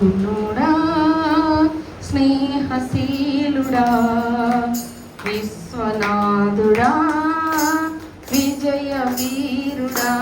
కరుణుడా స్నేహశీలుడా విశ్వనాథుడా విజయ వీరుడా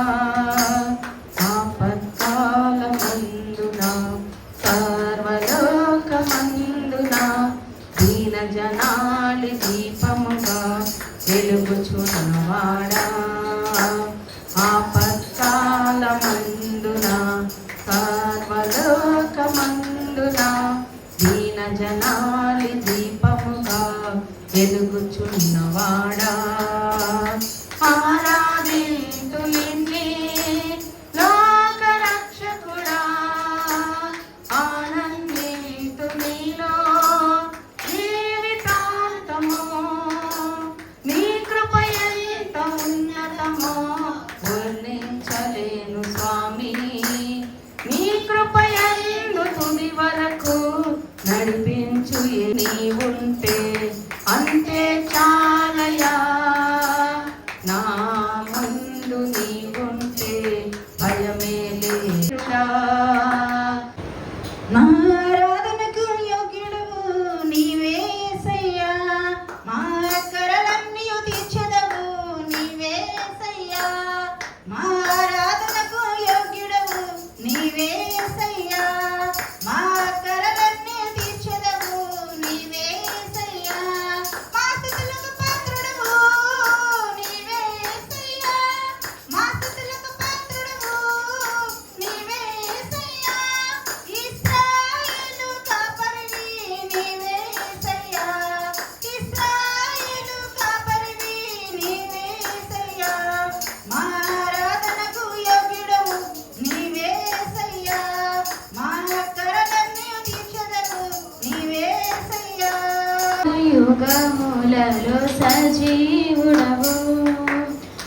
యుగములలో సజీవుడవు.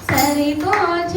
సరిపోచ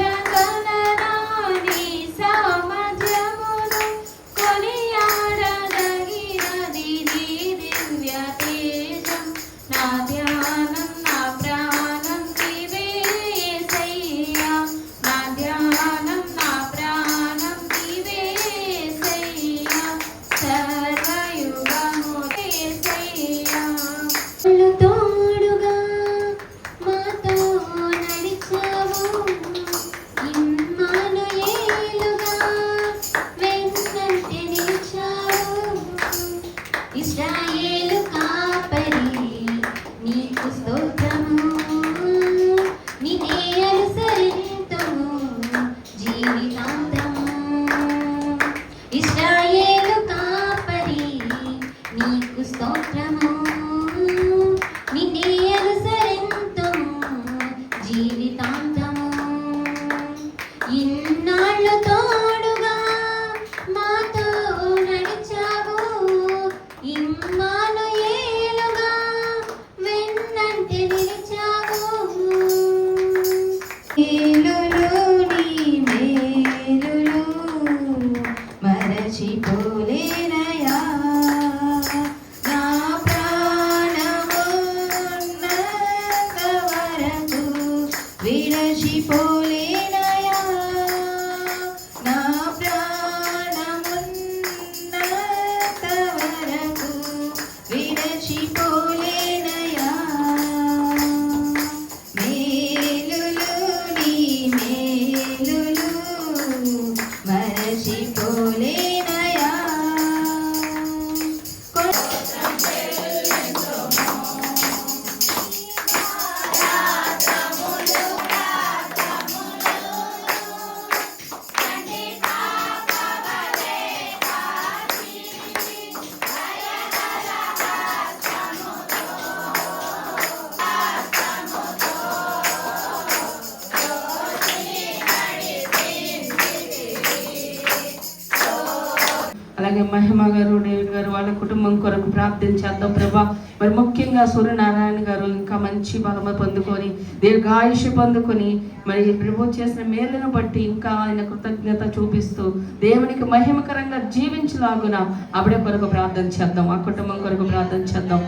ప్రార్థన చేద్దాం ప్రభా. మరి ముఖ్యంగా సూర్యనారాయణ గారు ఇంకా మంచి బలమ పొందుకొని దీర్ఘాయుష పొందుకొని మరి ప్రభు చేసిన మేలును బట్టి ఇంకా ఆయన కృతజ్ఞత చూపిస్తూ దేవునికి మహిమకరంగా జీవించలాగున అప్పుడే కొరకు ప్రార్థన చేద్దాం. ఆ కుటుంబం కొరకు ప్రార్థన చేద్దాం.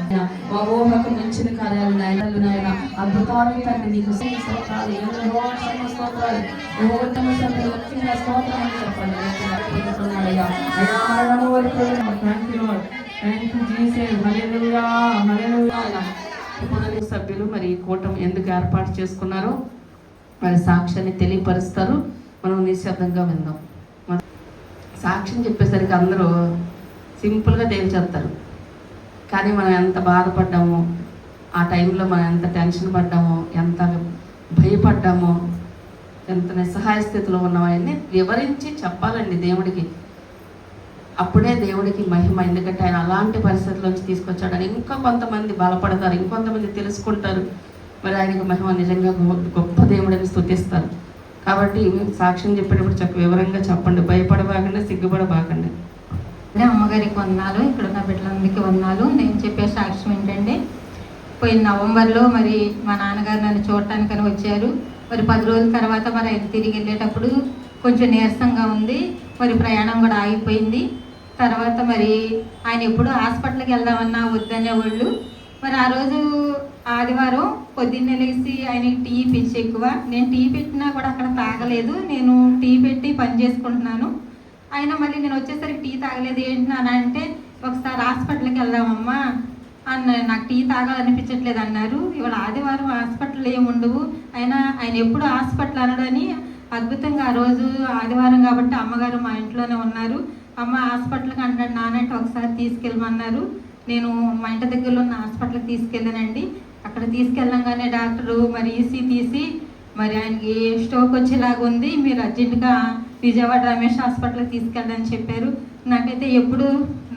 మా ఊహకు మించిన కార్యాలు నాయనలు నాయన అద్భుతాలు తండ్రి నీకు సభ్యులు మరి కూటమి ఎందుకు ఏర్పాటు చేసుకున్నారు మరి సాక్ష్యాన్ని తెలియపరుస్తారు. మనం నిశ్శబ్దంగా విందాం. సాక్ష్యం చెప్పేసరికి అందరూ సింపుల్గా తేల్చేస్తారు. కానీ మనం ఎంత బాధపడ్డామో ఆ టైంలో మనం ఎంత టెన్షన్ పడ్డామో ఎంత భయపడ్డామో ఎంత నిస్సహాయ స్థితిలో ఉన్నామని వివరించి చెప్పాలండి దేవుడికి. అప్పుడే దేవుడికి మహిమ. ఎందుకంటే ఆయన అలాంటి పరిస్థితుల్లోంచి తీసుకొచ్చాడని ఇంకా కొంతమంది బలపడతారు ఇంకొంతమంది తెలుసుకుంటారు. మరి ఆయనకు మహిమ నిజంగా గొప్ప దేవుడని స్థుతిస్తారు కాబట్టి సాక్ష్యం చెప్పేటప్పుడు చెప్ప వివరంగా చెప్పండి. భయపడబాకండి సిగ్గుపడబాకండి. అంటే అమ్మగారికి వందనాలు ఇక్కడ ఉన్న బిడ్డలందరికీ వందనాలు. నేను చెప్పే సాక్ష్యం ఏంటంటే పోయిన నవంబర్లో మరి మా నాన్నగారు నన్ను చూడటానికని వచ్చారు. మరి పది రోజుల తర్వాత మరి ఆయన తిరిగి వెళ్ళేటప్పుడు కొంచెం నీరసంగా ఉంది. మరి ప్రయాణం కూడా ఆగిపోయింది. తర్వాత మరి ఆయన ఎప్పుడు హాస్పిటల్కి వెళ్దామన్నా వద్దనేవాళ్ళు. మరి ఆ రోజు ఆదివారం పొద్దున్నే లేచి ఆయనకి టీ పిచ్చి ఎక్కువ. నేను టీ పెట్టినా కూడా అక్కడ తాగలేదు. నేను టీ పెట్టి పని చేసుకుంటున్నాను. ఆయన మళ్ళీ నేను వచ్చేసరికి టీ తాగలేదు. ఏంటి నాన్న అంటే ఒకసారి హాస్పిటల్కి వెళ్దామమ్మా అన్న నాకు టీ తాగాలనిపించట్లేదు అన్నారు. ఇవాళ ఆదివారం హాస్పిటల్ ఏముండవు ఆయన అయినా ఆయన ఎప్పుడు హాస్పిటల్ అనడని అద్భుతంగా ఆ రోజు ఆదివారం కాబట్టి అమ్మగారు మా ఇంట్లోనే ఉన్నారు. అమ్మ హాస్పిటల్కి అంటాడు నానంటే ఒకసారి తీసుకెళ్ళమన్నారు. నేను మా ఇంటి దగ్గరలో ఉన్న హాస్పిటల్కి తీసుకెళ్ళానండి. అక్కడ తీసుకెళ్ళంగానే డాక్టరు మరి ఈసీ తీసి మరి ఆయనకి స్ట్రోక్ వచ్చేలాగా ఉంది. మీరు అర్జెంటుగా విజయవాడ రమేష్ హాస్పిటల్కి తీసుకెళ్ళని చెప్పారు. నాకైతే ఎప్పుడు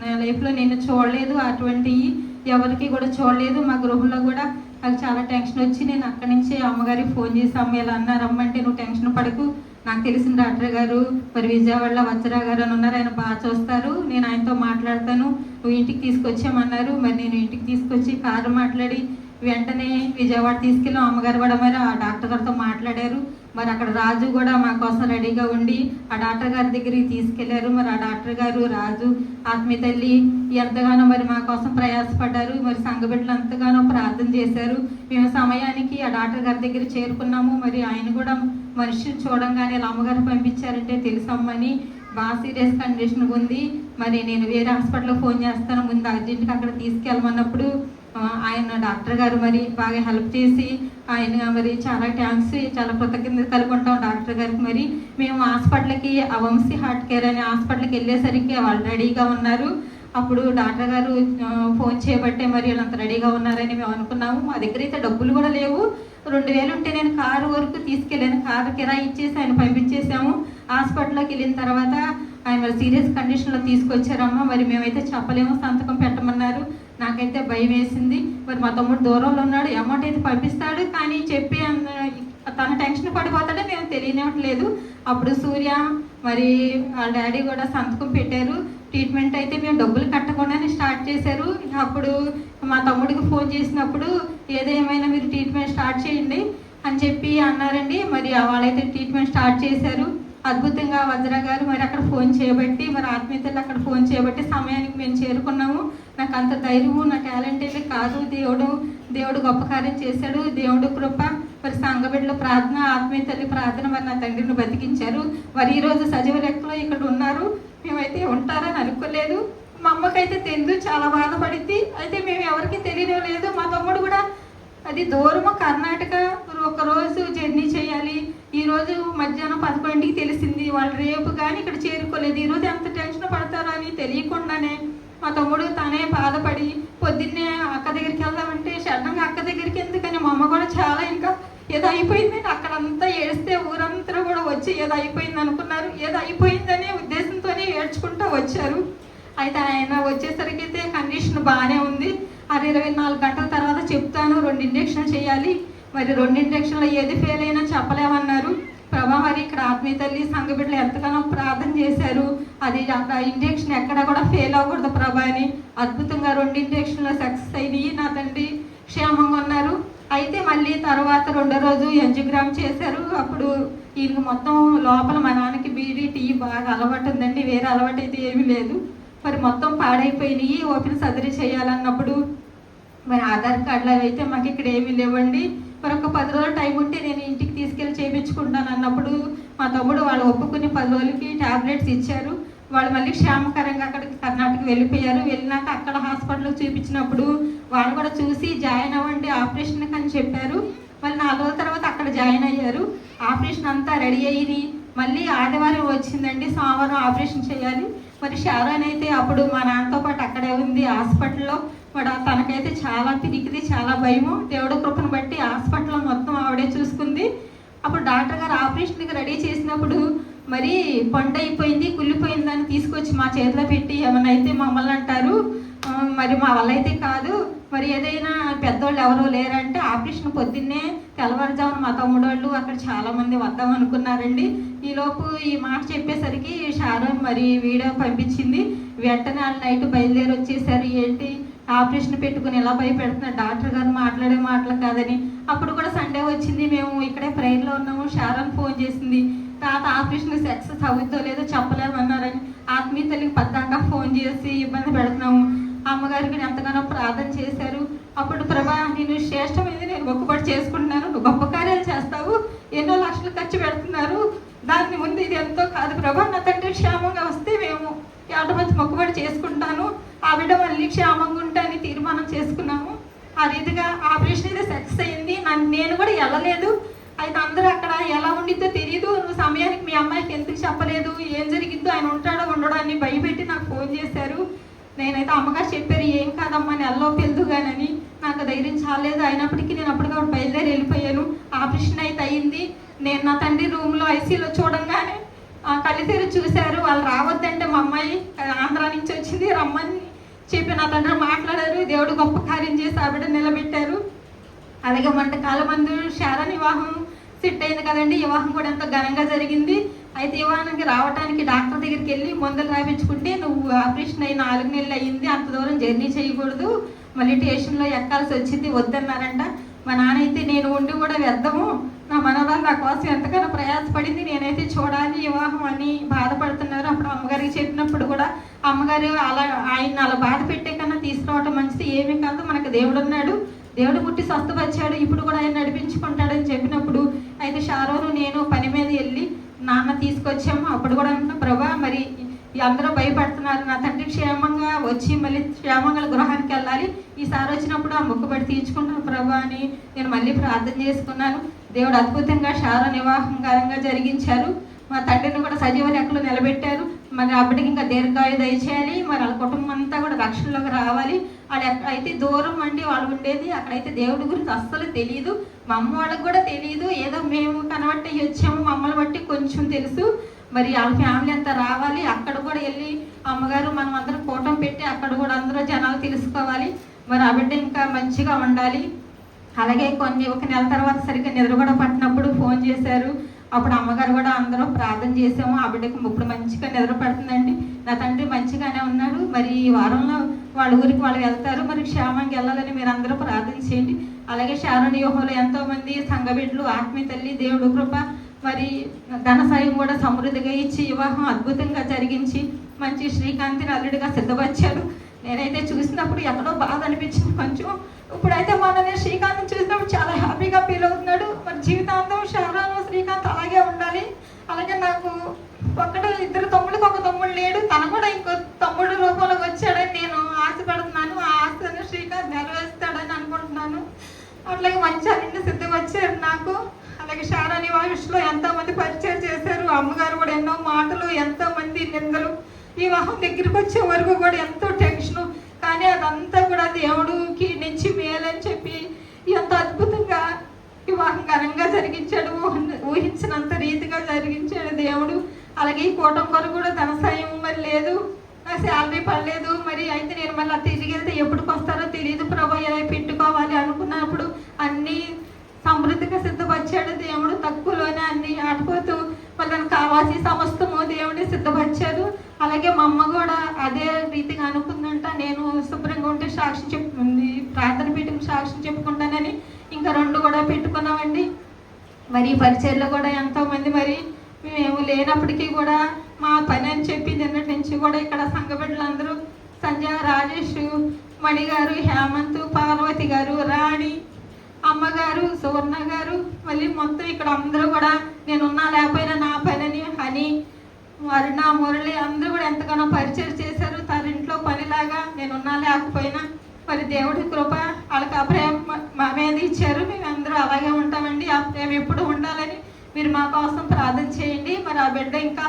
నా లైఫ్లో నేను చూడలేదు అటువంటివి ఎవరికి కూడా చూడలేదు. మా గృహంలో కూడా నాకు చాలా టెన్షన్ వచ్చి నేను అక్కడి నుంచి అమ్మగారికి ఫోన్ చేసి అమ్మ ఇలా అన్నారు అమ్మంటే నువ్వు టెన్షన్ పడకు. నాకు తెలిసిన డాక్టర్ గారు మరి విజయవాడలో వజ్రా గారు అని ఉన్నారు. ఆయన బాగా చూస్తారు. నేను ఆయనతో మాట్లాడతాను. నువ్వు ఇంటికి తీసుకొచ్చామన్నారు మరి నేను ఇంటికి తీసుకొచ్చి కారు మాట్లాడి వెంటనే విజయవాడ తీసుకెళ్ళి అమ్మగారు కూడా మరి ఆ డాక్టర్ గారితో మాట్లాడారు. మరి అక్కడ రాజు కూడా మా కోసం రెడీగా ఉండి ఆ డాక్టర్ గారి దగ్గరికి తీసుకెళ్ళారు. మరి ఆ డాక్టర్ గారు రాజు ఆత్మీయ తల్లి ఎంతగానో మరి మా కోసం ప్రయాసపడ్డారు. మరి సంఘబిడ్డలు ఎంతగానో ప్రార్థన చేశారు. మేము సమయానికి ఆ డాక్టర్ గారి దగ్గర చేరుకున్నాము. మరి ఆయన కూడా మనిషిని చూడంగానే వాళ్ళ అమ్మగారు పంపించారంటే తెలుసమ్మని బాగా సీరియస్ కండిషన్ ఉంది. మరి నేను వేరే హాస్పిటల్లో ఫోన్ చేస్తాను. ముందు అర్జెంట్గా అక్కడ తీసుకెళ్ళమన్నప్పుడు ఆయన డాక్టర్ గారు మరి బాగా హెల్ప్ చేసి ఆయన మరి చాలా థ్యాంక్స్ చాలా కృతజ్ఞత కలిగి ఉంటాం డాక్టర్ గారికి మరి. మేము హాస్పిటల్కి అవంశీ హార్ట్ కేర్ అనే హాస్పిటల్కి వెళ్ళేసరికి వాళ్ళు రెడీగా ఉన్నారు. అప్పుడు డాక్టర్ గారు ఫోన్ చేయబట్టే మరి వీళ్ళంత రెడీగా ఉన్నారని మేము అనుకున్నాము. మా దగ్గర అయితే డబ్బులు కూడా లేవు. రెండు వేలు ఉంటే నేను కారు వరకు తీసుకెళ్ళాను. కారు కిరాయి ఇచ్చేసి ఆయన పంపించేసాము. హాస్పిటల్లోకి వెళ్ళిన తర్వాత ఆయన మరి సీరియస్ కండిషన్లో తీసుకొచ్చారమ్మా. మరి మేమైతే చెప్పలేము సంతకం పెట్టమన్నారు. నాకైతే భయం వేసింది. మరి మా తమ్ముడు దూరంలో ఉన్నాడు అమౌంట్ అయితే పంపిస్తాడు కానీ చెప్పి అన్న- తన టెన్షన్ పడిపోతాడో మేము తెలియనివ్వట్లేదు అప్పుడు సూర్య మరి వాళ్ళ డాడీ కూడా సంతకం పెట్టారు. ట్రీట్మెంట్ అయితే మేము డబ్బులు కట్టకుండానే స్టార్ట్ చేశారు. అప్పుడు మా తమ్ముడికి ఫోన్ చేసినప్పుడు ఏదేమైనా మీరు ట్రీట్మెంట్ స్టార్ట్ చేయండి అని చెప్పి అన్నారండి. మరి వాళ్ళైతే ట్రీట్మెంట్ స్టార్ట్ చేశారు. అద్భుతంగా వజ్ర గారు మరి అక్కడ ఫోన్ చేయబట్టి మరి ఆత్మీయతలు అక్కడ ఫోన్ చేయబట్టి సమయానికి మేము చేరుకున్నాము. నాకు అంత ధైర్యము నా టాలెంట్ అయితే కాదు. దేవుడు దేవుడు గొప్ప కార్యం చేశాడు. దేవుడు కృప మరి సంగబిడ్డల ప్రార్థన ఆత్మీయ తల్లి ప్రార్థన మరి నా తండ్రిని బతికించారు. మరి ఈరోజు సజీవ లెక్కలో ఇక్కడ ఉన్నారు. మేమైతే ఉంటారని అనుకోలేదు. మా అమ్మకైతే తెలియదు చాలా బాధపడింది. అయితే మేము ఎవరికి తెలియలేదు మా తమ్ముడు కూడా అది దూరము కర్ణాటక ఒక రోజు జర్నీ చేయాలి. ఈ రోజు మధ్యాహ్నం పదకొండు ఇవాళ వాళ్ళు రేపు కానీ ఇక్కడ చేరుకోలేదు. ఈ రోజు ఎంత టెన్షన్ పడతారో అని తెలియకుండానే మా తమ్ముడు తనే బాధపడి పొద్దున్నే అక్క దగ్గరికి వెళ్దామంటే సడన్గా అక్క దగ్గరికి ఎందుకని మా అమ్మ కూడా చాలా ఇంకా ఏదో అయిపోయింది అక్కడంతా ఏడిస్తే ఊరంతా కూడా వచ్చి ఏదో అయిపోయింది అనుకున్నారు. ఏదో అయిపోయిందనే ఉద్దేశంతోనే ఏడ్చుకుంటూ వచ్చారు. అయితే ఆయన వచ్చేసరికి అయితే కండిషన్ బాగానే ఉంది. అది ఇరవై నాలుగు గంటల తర్వాత చెప్తాను రెండు ఇంజక్షన్లు చేయాలి. మరి రెండు ఇంజక్షన్లు ఏది ఫెయిల్ అయినా చెప్పలేమన్నారు. ప్రభా మరి ఇక్కడ ఆత్మీయ తల్లి సంఘ బిడ్డలు ఎంతగానో ప్రార్థన చేశారు. అది అక్కడ ఇంజక్షన్ ఎక్కడ కూడా ఫెయిల్ అవ్వకూడదు ప్రభా అని అద్భుతంగా రెండు ఇంజక్షన్లు సక్సెస్ అయినాయి నా తండ్రి. క్షేమంగా ఉన్నారు. అయితే మళ్ళీ తర్వాత రెండో రోజు ఎంజిగ్రామ్ చేశారు. అప్పుడు ఈయనకి మొత్తం లోపల మా నాన్నకి బీడీ టీ బాగా అలవాటు ఉందండి. వేరే అలవాటు అయితే ఏమీ లేదు. మరి మొత్తం పాడైపోయినాయి. ఓపెన్ సర్జరీ చేయాలన్నప్పుడు మరి ఆధార్ కార్డులు అవి అయితే మాకు ఇక్కడ ఏమీ లేవండి. మరి ఒక పది రోజులు టైం ఉంటే నేను ఇంటికి తీసుకెళ్ళి చేయించుకుంటాను అన్నప్పుడు మా తమ్ముడు వాళ్ళు ఒప్పుకుని పది రోజులకి టాబ్లెట్స్ ఇచ్చారు. వాళ్ళు మళ్ళీ క్షేమకరంగా అక్కడికి కర్ణాటక వెళ్ళిపోయారు. వెళ్ళినాక అక్కడ హాస్పిటల్లో చూపించినప్పుడు వాళ్ళు కూడా చూసి జాయిన్ అవ్వండి ఆపరేషన్ అని చెప్పారు. మళ్ళీ నాలుగు రోజుల తర్వాత అక్కడ జాయిన్ అయ్యారు. ఆపరేషన్ అంతా రెడీ అయ్యి మళ్ళీ ఆదివారం వచ్చిందండి. సోమవారం ఆపరేషన్ చేయాలి. మరి షారోన్ అయితే అప్పుడు మా నాన్నతో పాటు అక్కడే ఉంది హాస్పిటల్లో. మరి తనకైతే చాలా తిరిగిది చాలా భయము. దేవుడు కృపను బట్టి హాస్పిటల్ మొత్తం ఆవిడే చూసుకుంది. అప్పుడు డాక్టర్ గారు ఆపరేషన్కి రెడీ చేసినప్పుడు మరి పంట అయిపోయింది కుళ్ళిపోయిందని తీసుకొచ్చి మా చేతిలో పెట్టి ఏమన్నా అయితే మమ్మల్ని అంటారు. మరి మా వల్ల అయితే కాదు. మరి ఏదైనా పెద్దోళ్ళు ఎవరో లేరంటే ఆపరేషన్ పొద్దున్నే తెల్లవారుజామున మా తమ్ముడు వాళ్ళు అక్కడ చాలామంది వద్దాం అనుకున్నారండి. ఈలోపు ఈ మాట చెప్పేసరికి షారోన్ మరి వీడియో పంపించింది. వెంటనే వాళ్ళు నైట్ బయలుదేరి వచ్చేసారు. ఏంటి? ఆపరేషన్ పెట్టుకుని ఎలా భయపెడుతున్నారు? డాక్టర్ గారు మాట్లాడే మాటలు కాదని. అప్పుడు కూడా సండే వచ్చింది. మేము ఇక్కడే ప్రేయర్లో ఉన్నాము. షారాన్ ఫోన్ చేసింది. తాత ఆపరేషన్ సక్సెస్ అవుద్దో లేదో చెప్పలేమన్నారని ఆత్మీయ తల్లికి పద్దాకా ఫోన్ చేసి ఇబ్బంది పెడుతున్నాము. అమ్మగారికి ఎంతగానో ప్రార్థన చేశారు. అప్పుడు ప్రభా నేను శ్రేష్టమైనది నేను మొక్కుబడి చేసుకుంటున్నాను. నువ్వు గొప్ప కార్యాలు చేస్తావు. ఎన్నో లక్షలు ఖర్చు పెడుతున్నారు. దాని ముందు ఇది ఎంతో కాదు. ప్రభా నా తండ్రి క్షేమంగా వస్తే మేము ఏట మొక్కుబడి చేసుకుంటాను. ఆ బిడ్డ మళ్ళీ క్షేమంగా ఉంటే అని తీర్మానం చేసుకున్నాము. ఆ రీతిగా ఆపరేషన్ అయితే సక్సెస్ అయింది. నన్ను నేను కూడా వెళ్ళలేదు. అయితే అందరూ అక్కడ ఎలా ఉండిద్దో తెలియదు నువ్వు సమయానికి మీ అమ్మాయికి ఎందుకు చెప్పలేదు? ఏం జరిగిద్దో? ఆయన ఉంటాడో ఉండడో అని భయపెట్టి నాకు ఫోన్ చేశారు. నేనైతే అమ్మగారు చెప్పారు ఏం కాదమ్మా నెలలో పెళ్దుగానని నాకు ధైర్యం చాలేదు. అయినప్పటికీ నేను అప్పటికప్పుడు బయలుదేరి వెళ్ళిపోయాను. ఆపరేషన్ అయితే అయింది. నేను నా తండ్రి రూమ్లో ఐసీలో చూడంగానే ఆ చూశారు. వాళ్ళు రావద్దంటే మా అమ్మాయి ఆంధ్ర నుంచి వచ్చింది. రమ్మని చెప్పి నా తండ్రి మాట్లాడారు. దేవుడు గొప్ప కార్యం చేసి ఆవిడ నిలబెట్టారు. అలాగే మంట కాలం మందు శారణ వివాహం సెట్ అయింది కదండి. వివాహం కూడా ఎంతో ఘనంగా జరిగింది. అయితే వివాహానికి రావడానికి డాక్టర్ దగ్గరికి వెళ్ళి మందులు రాయించుకుంటే నువ్వు ఆపరేషన్ అయి నాలుగు నెలలు అయ్యింది అంత దూరం జర్నీ చేయకూడదు. మళ్ళీ స్టేషన్లో ఎక్కాల్సి వచ్చింది. వద్దన్నారంట. మా నాన్న అయితే నేను ఉండి కూడా వ్యర్థము. నా మనవారు నా కోసం ఎంతగానో ప్రయాసపడింది. నేనైతే చూడాలి వివాహం అని బాధపడుతున్నారు. అప్పుడు అమ్మగారికి చెప్పినప్పుడు కూడా అమ్మగారు అలా ఆయన అలా బాధ పెట్టే కన్నా తీసుకురావటం మంచిది. ఏమీ కాదు మనకు దేవుడు ఉన్నాడు. దేవుడు పుట్టి స్వస్థపరిచాడు. ఇప్పుడు కూడా ఆయన నడిపించుకుంటాడని చెప్పినప్పుడు అయితే షారోను నేను పని మీద వెళ్ళి నాన్న తీసుకొచ్చాము. అప్పుడు కూడా అంటున్నా ప్రభా మరి అందరూ భయపడుతున్నారు. నా తండ్రి క్షేమంగా వచ్చి మళ్ళీ క్షేమంగా గృహానికి వెళ్ళాలి. ఈసారి వచ్చినప్పుడు ఆ మొక్కుబడి తీర్చుకుంటాను ప్రభా అని నేను మళ్ళీ ప్రార్థన చేసుకున్నాను. దేవుడు అద్భుతంగా శార నివాహంగా జరిగించారు. మా తండ్రిని కూడా సజీవ లెక్కలు నిలబెట్టారు. మరి అప్పటికి ఇంకా దీర్ఘాయు దయచేయాలి. మరి వాళ్ళ కుటుంబం అంతా కూడా రక్షణలోకి రావాలి. వాళ్ళు ఎక్కడైతే దూరం అండి వాళ్ళు ఉండేది. అక్కడైతే దేవుడి గురించి అస్సలు తెలియదు మా అమ్మ వాళ్ళకి కూడా తెలియదు ఏదో మేము కనబట్టి వచ్చాము. మమ్మల్ని బట్టి కొంచెం తెలుసు. మరి వాళ్ళ ఫ్యామిలీ అంతా రావాలి. అక్కడ గారు మనం అందరం కూటం పెట్టి అక్కడ కూడా అందరూ జనాలు తెలుసుకోవాలి. మరి ఆ బిడ్డ ఇంకా మంచిగా ఉండాలి. అలాగే కొన్ని ఒక నెల తర్వాత సరిగ్గా నిద్ర కూడా పట్టినప్పుడు ఫోన్ చేశారు. అప్పుడు అమ్మగారు కూడా అందరూ ప్రార్థన చేసాము ఆ బిడ్డకి ఇప్పుడు మంచిగా నిద్ర పడుతుందండి. నా తండ్రి మంచిగానే ఉన్నాడు. మరి ఈ వారంలో వాళ్ళ ఊరికి వాళ్ళు వెళ్తారు. మరి క్షేమంగా వెళ్ళాలని మీరు అందరూ ప్రార్థన చేయండి. అలాగే శారణ వ్యూహంలో ఎంతోమంది సంఘబిడ్లు సంఘ బిడ్డలు ఆత్మీయ తల్లి దేవుడు కృప మరి ధన సాయం కూడా సమృద్ధిగా ఇచ్చి వివాహం అద్భుతంగా జరిగించి మంచి శ్రీకాంతిని అల్లుడిగా సిద్ధపరిచారు. నేనైతే చూసినప్పుడు ఎక్కడో బాధ అనిపించింది కొంచెం. ఇప్పుడైతే మొన్న నేను చూసినప్పుడు చాలా హ్యాపీగా ఫీల్ అవుతున్నాడు. మరి జీవితాంతం శారణ శ్రీకాంత్ అలాగే ఉండాలి. అలాగే నాకు ఒక్కడు ఇద్దరు తమ్ముడికి ఒక తమ్ముడు లేడు. తను కూడా ఇంకో తమ్ముడు రూపంలో వచ్చాడని నేను ఆశపడుతున్నాను. ఆ ఆశను శ్రీకాంత్ నెరవేరుస్తాడని అనుకుంటున్నాను. అట్లాగే మంచి అన్ని సిద్ధం వచ్చారు నాకు. అలాగే శారాని వాయుష్లో ఎంతో మంది పరిచయం చేశారు. అమ్మగారు కూడా ఎన్నో మాటలు ఎంతో మంది నిందలు వివాహం దగ్గరికి వచ్చే వరకు కూడా ఎంతో టెన్షను. కానీ అదంతా కూడా దేవుడికి నుంచి మేలని చెప్పి ఎంత అద్భుతంగా వివాహం ఘనంగా జరిగించాడు ఊహించినంత రీతిగా జరిగించాడు దేవుడు. అలాగే ఈ కూటం కొరకు కూడా ధన సాయం మరి లేదు నా శాలరీ పడలేదు. మరి అయితే నేను మళ్ళీ తిరిగి వెళ్తే ఎప్పటికి వస్తారో తెలియదు ప్రభా ఎలా పెట్టుకోవాలి అనుకున్నాను సిద్ధపరిచాడు దేవుడు తక్కువలోనే అన్ని ఆడిపోతూ వాళ్ళని కావాల్సిన సమస్తము దేవుడి సిద్ధపరిచారు అలాగే మా అమ్మ కూడా అదే రీతిగా అనుకుందంట నేను శుభ్రంగా ఉంటే సాక్షి చెప్పుకుంది ప్రార్థన పీఠం సాక్షి చెప్పుకుంటానని ఇంకా రెండు కూడా పెట్టుకున్నామండి. మరి ఈ పరిచయలో కూడా ఎంతోమంది మరి మేము లేనప్పటికీ కూడా మా పని అని చెప్పి నిన్నటి నుంచి కూడా ఇక్కడ సంఘ బిడ్డలందరూ సంజయ్ రాజేష్ మణి గారు హేమంత్ పార్వతి గారు రాణి అమ్మగారు సువర్ణ గారు మళ్ళీ మొత్తం ఇక్కడ అందరూ కూడా నేనున్నా లేకపోయినా నా పనిని అని వరుణ మురళి అందరూ కూడా ఎంతగానో పరిచయం చేశారు. తన ఇంట్లో పనిలాగా నేనున్నా లేకపోయినా మరి దేవుడి కృప వాళ్ళకి ఆ ప్రేమ మా- మీద ఇచ్చారు. మేము అందరూ అలాగే ఉంటామండి. ఆ ప్రేమ ఎప్పుడు ఉండాలని మీరు మా కోసం ప్రార్థన చేయండి. మరి ఆ బిడ్డ ఇంకా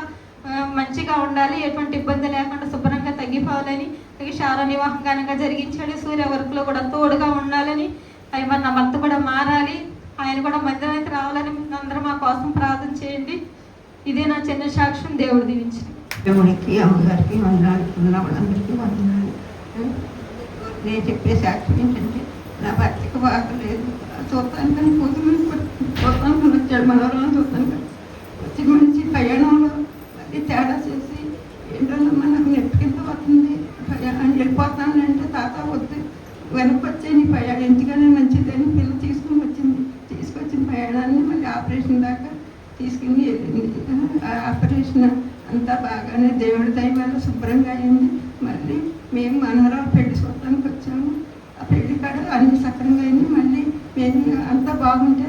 మంచిగా ఉండాలి. ఎటువంటి ఇబ్బంది లేకుండా శుభ్రంగా తగ్గిపోవాలని క్షార నివాహం వివాహం ఘనంగా జరిగించాడు సూర్య వర్క్లో కూడా తోడుగా ఉండాలని అవి మరి నా భర్త కూడా మారాలి ఆయన కూడా మధ్యలోకి రావాలని అందరూ మా కోసం ప్రార్థన చేయండి ఇదే నా చిన్న సాక్ష్యం దేవుడు దీవించింది దేవునికి అమ్మగారికి వందనాలు ఉన్న వాళ్ళందరికీ వందనాలు నేను చెప్పే సాక్ష్యం ఏంటంటే నా భర్తకి బాగలేదు చూస్తాను కానీ కూతురు చూస్తాను వచ్చాడు మనవరం చూడటానికి వచ్చి మంచి ప్రయాణంలో మళ్ళీ తేడా చేసి ఏంటోనమ్మా నాకు నెట్ కింద వస్తుంది ప్రయాణం వెళ్ళిపోతానంటే తాత వద్దు వెనక్కి వచ్చే నీ ప్రయాణం ఎందుకనే మంచిదని పిల్ల తీసుకుని వచ్చింది తీసుకొచ్చిన ప్రయాణాన్ని మళ్ళీ ఆపరేషన్ దాకా తీసుకుని వెళ్ళింది ఆ ఆపరేషన్ అంతా బాగానే దేవుడి దయ వల్ల శుభ్రంగా అయింది. మళ్ళీ మేము మనోరావు పెళ్ళి చూడటానికి వచ్చాము. ఆ పెళ్ళి కాడ అన్ని సక్రంగా అయింది. మళ్ళీ మేము అంతా బాగుంటే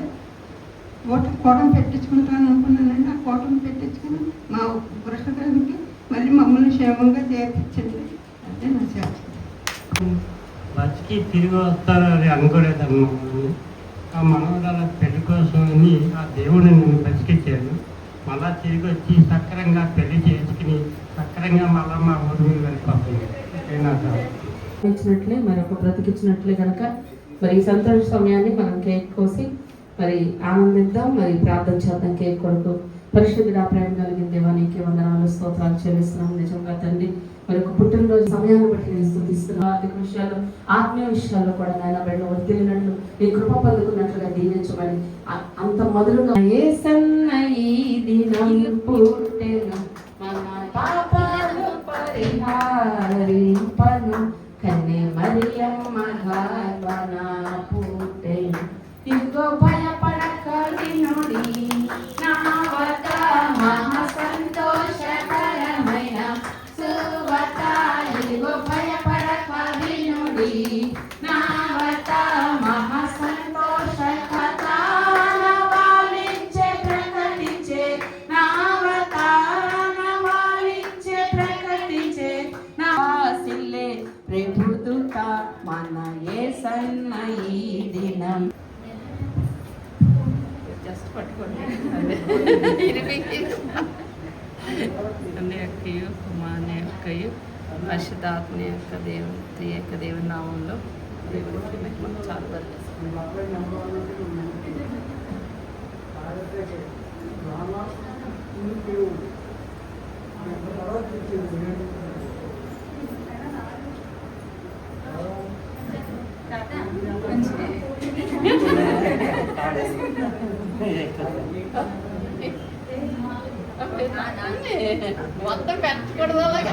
ఓట కోటం పెట్టించుకుంటాను అనుకున్నానండి. ఆ కోటం పెట్టించుకుని మా గృహగారికి మళ్ళీ మమ్మల్ని క్షేమంగా చేర్పించండి. అదే నా శాస్త్రం బతికి తిరిగి వస్తారని అనుకోలేదమ్మా ఆ మనవరాల పెళ్ళి కోసం అని ఆ దేవుడిని నిన్ను మళ్ళా తిరిగి వచ్చి సక్రంగా పెళ్ళి చేసుకుని సక్రంగా మళ్ళా మా ఊరి మీద వెళ్ళిపోతుంది ఇచ్చినట్లే మరి ఒక బ్రతికిచ్చినట్లే కనుక మరి ఈ సంతోష సమయాన్ని మనం కేక్ కోసి మరి ఆనందిద్దాం మరి ప్రార్థన చేద్దాం కేక్ కొడుకు పరిశుద్ధుడా ప్రేమ కలిగిన దేవానికి వందనాలు స్తోత్రాలు చెల్లిస్తున్నాం. నిజంగా తండ్రి మరి ఒక పుట్టినరోజు సమయాన్ని బట్టి నేను స్థుతిస్తున్నాను. ఆర్థిక విషయాలు ఆత్మీయ విషయాల్లో కూడా నాయన బిడ్డ వర్తిల్లినట్లు నీ కృప పొందుకున్నట్లుగా దీవించమని అంత మొదలుగా ఏ సన్న ఈ దినం పుట్టెను మన పాపాలు పరిహారింపను కన్నే మరియమ్మ గర్భన పరిశుద్ధాత్మ యొక్క దేవుడి యొక్క దేవుని నామంలో దేవుడికి మహిమ చాలా మొత్తం పెట్టకూడదు అలాగా?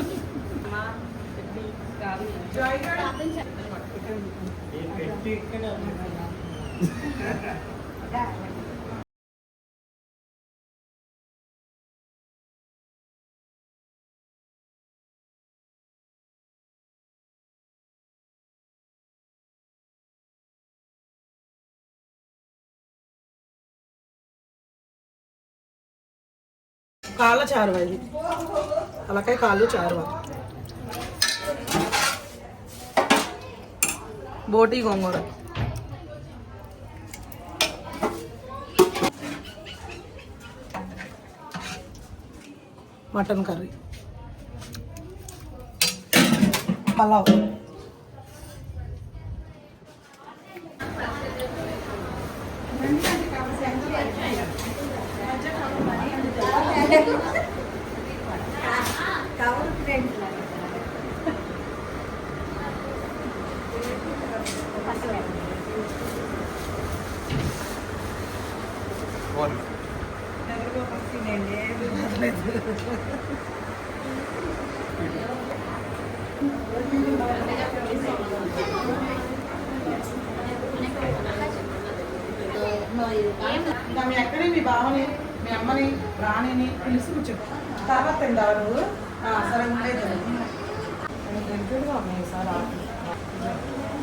కాళ్ళ చారువ ఇది? తలకాయ కాళ్ళు చారువ? బోటి గోంగూర. Mutton curry. పలావ్. మీ అక్కడి మీ బావని మీ అమ్మని రాణిని పిలిచి చెప్పు తర్వాత తిందావా సరే ఉండేది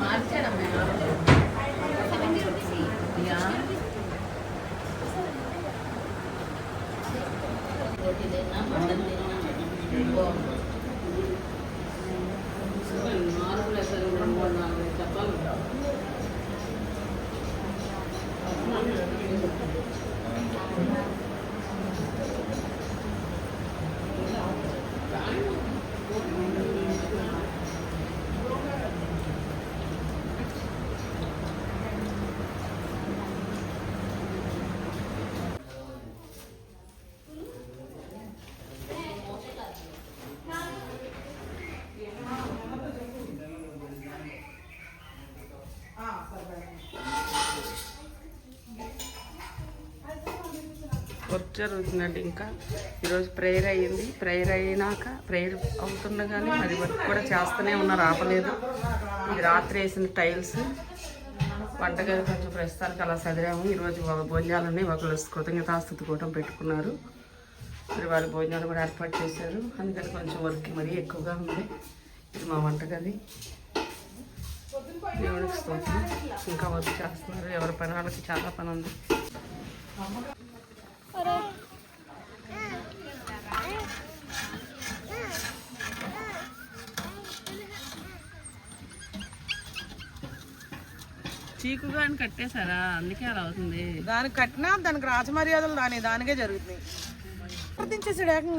మార్చాడమ్మా ఉన్నాయి సార్ ఆకులు. ఆ, సరే వర్క్ జరుగుతుందండి ఇంకా. ఈరోజు ప్రేయర్ అయ్యింది. ప్రేయర్ అయినాక ప్రేయర్ అవుతుండగానే మరి వర్క్ కూడా చేస్తూనే ఉన్నారు ఆపలేదు. ఇది రాత్రి వేసిన టైల్స్ వంటగది కొంచెం ప్రస్తుతానికి అలా చదివాము ఈరోజు భోజనాలని ఒకరు కృతజ్ఞతాస్థుతి కూటం పెట్టుకున్నారు. మరి వాళ్ళ భోజనాలు కూడా ఏర్పాటు చేశారు. అందుకని కొంచెం వర్క్ మరీ ఎక్కువగా ఉంది. ఇది మా వంటగది. దేవుడికి స్తోత్రం. ఇంకా వర్క్ చేస్తున్నారు. ఎవరి పని వాళ్ళకి చాలా పని ఉంది. చీకుగా అని కట్టేశారా? అందుకే అలా అవుతుంది. దానికి కట్టినా దానికి రాజమర్యాదలు దాని దానికే జరుగుతుంది ప్రార్థించేసాడు ఏకంగా